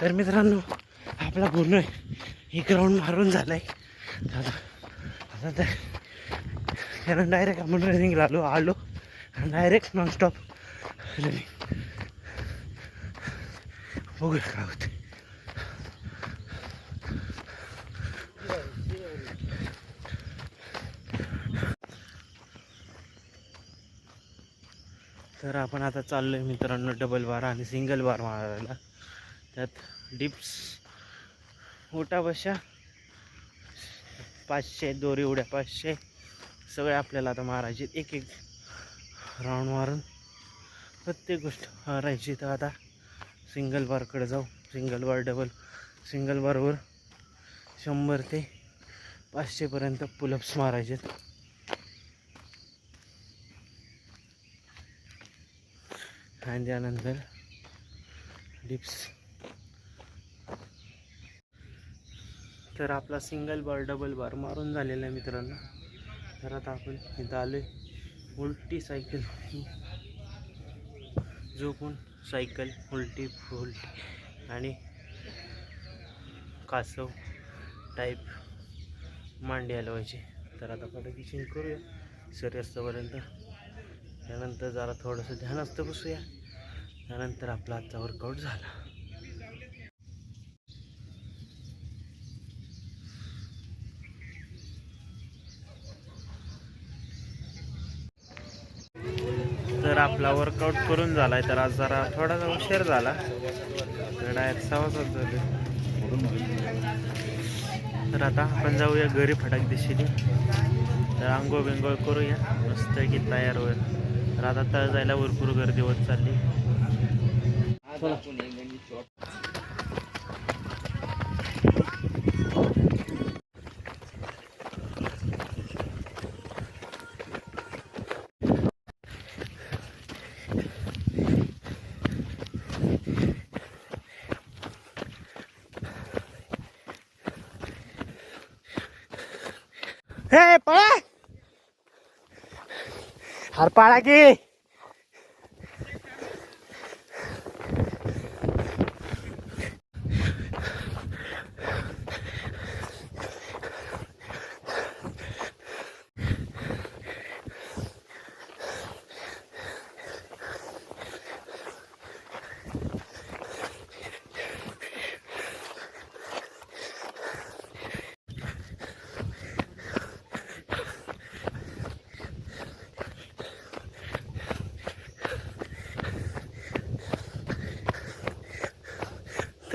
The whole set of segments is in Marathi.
तर मित्रांनो आपला पूर्ण एक राऊंड मारून झालाय. आहे आता तर त्यानं डायरेक्ट आपण रनिंगला आलो आलो. आणि डायरेक्ट नॉनस्टॉप रनिंग बघूया काय होते तर आपण आता चाललोय मित्रांनो डबल बार आणि सिंगल बार मारायला. त्यात डिप्स उठा बशा पाचशे दोरी उड्या पाचशे सगळे आपल्याला आता मारायचे एक एक राऊंड मारून प्रत्येक गोष्ट मारायची तर आता सिंगल बारकडे जाऊ. सिंगल बार डबल सिंगल बारवर शंभर ते पाचशेपर्यंत पुलअप्स मारायचे आणि त्यानंतर डिप्स तर आपला सिंगल बार डबल बार मारून झालेला आहे मित्रांनो. तर आता आपण इथं आलो उलटी सायकल झोपून सायकल उलटी फुलटी आणि कासव टाईप मांडी हलवायची. तर आता पटकीची करूया. सूर्यास्तापर्यंत त्यानंतर जरा थोडंसं ध्यानस्थ बसूया. त्यानंतर आपला आजचा वर्कआउट झाला. तर आपला वर्कआउट करून झालाय तर आज जरा थोडासा उशीर झाला. तर डायरेक्ट सहा झाले तर आता आपण जाऊया घरी फटाक दिशेने. तर आंघोळ बिंगोळ करूया. मस्त की तयार होईल तर आता तळ जायला भरपूर गर्दी होत चालली. हे पळा. अरे पळा की.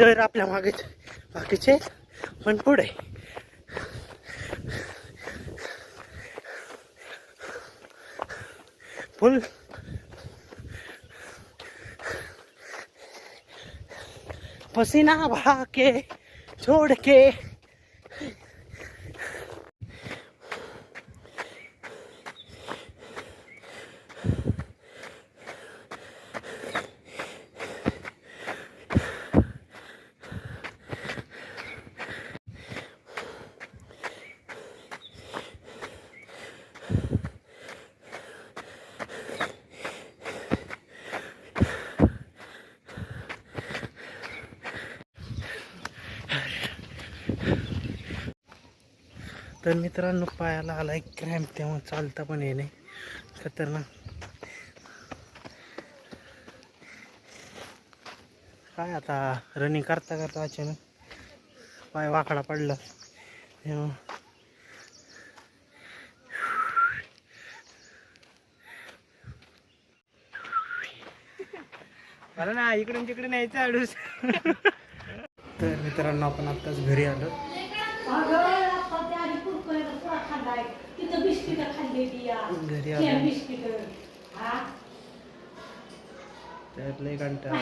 तर आपल्या मागे बाकीचे पण पुढे. पसीना बहा के छोड़ के तर मित्रांनो पायाला आला एक क्रॅम्प तेव्हा चालता पण येणे खतरनाक. काय आता रनिंग करता करता अचानक पाय वाकडा पडला. तेव्हा मला ना इकडून तिकडे न्यायचं अडूस तर मित्रांनो आपण आत्ताच घरी आलो. घरी आलो. बिस्किट. त्यातलं एक कंटाळा.